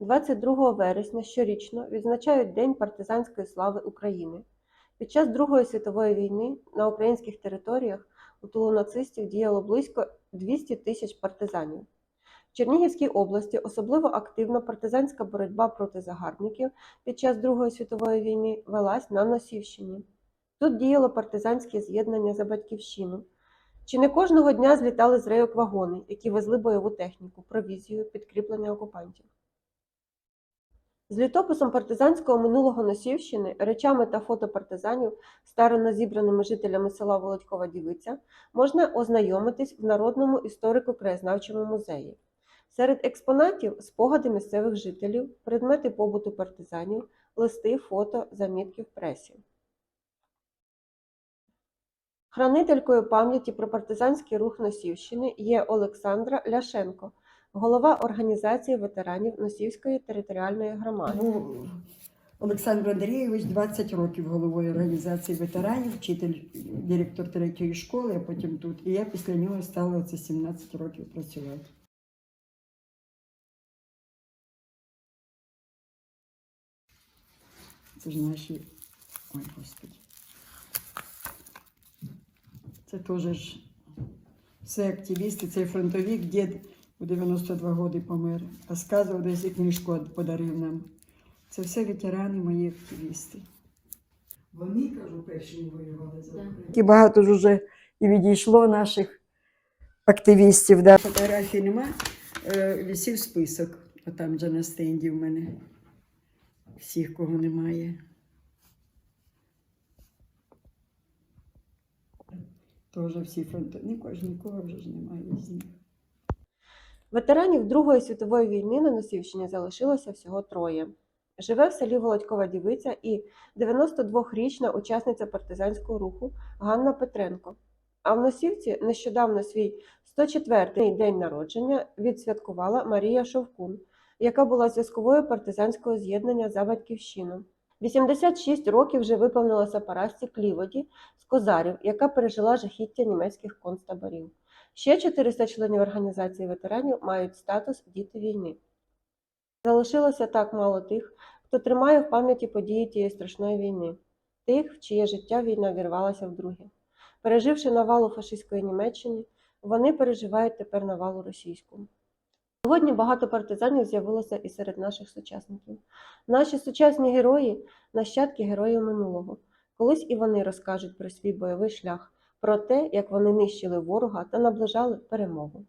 22 вересня щорічно відзначають День партизанської слави України. Під час Другої світової війни на українських територіях у тилу нацистів діяло близько 200 тисяч партизанів. В Чернігівській області особливо активно партизанська боротьба проти загарбників під час Другої світової війни велась на Носівщині. Тут діяло партизанське з'єднання за батьківщину. Чи не кожного дня злітали з рейок вагони, які везли бойову техніку, провізію, підкріплення окупантів. З літописом партизанського минулого Носівщини, речами та фото партизанів, старано зібраними жителями села Володькова Дівиця, можна ознайомитись в Народному історико-краєзнавчому музеї. Серед експонатів спогади місцевих жителів, предмети побуту партизанів, листи, фото, замітки в пресі. Хранителькою пам'яті про партизанський рух Носівщини є Олександра Ляшенко, голова організації ветеранів Носівської територіальної громади. Був Олександр Андрійович 20 років головою організації ветеранів, вчитель, директор третьої школи, а потім тут. І я після нього стала це 17 років працювати. Це ж наші. Ой, Господи. Це теж ж все активісти, цей фронтовик, дід у 92 роки помер. Розказував, десь і книжку подарив нам. Це все ветерани, мої активісти. Вони, кажу, перші воювали за Україну. І багато ж уже і відійшло наших активістів. Да. Фотографій нема, е, висів список. Отам же на стенді в мене. Всіх, кого немає. Теж всі фронти. Нікого ж нікого вже ж немає з них. Ветеранів Другої світової війни на Носівщині залишилося всього троє. Живе в селі Володькова Дівиця і 92-річна учасниця партизанського руху Ганна Петренко. А в Носівці нещодавно свій 104-й день народження відсвяткувала Марія Шовкун, яка була зв'язковою партизанського з'єднання за батьківщину. 86 років вже виповнилося Парасці Кліводі з Козарів, яка пережила жахіття німецьких концтаборів. Ще 400 членів організації ветеранів мають статус діти війни. Залишилося так мало тих, хто тримає в пам'яті події тієї страшної війни, тих, в чиє життя війна вірвалася вдруге. Переживши навалу фашистської Німеччини, вони переживають тепер навалу російську. Сьогодні багато партизанів з'явилося і серед наших сучасників. Наші сучасні герої нащадки героїв минулого. Колись і вони розкажуть про свій бойовий шлях, про те, як вони нищили ворога та наближали перемогу.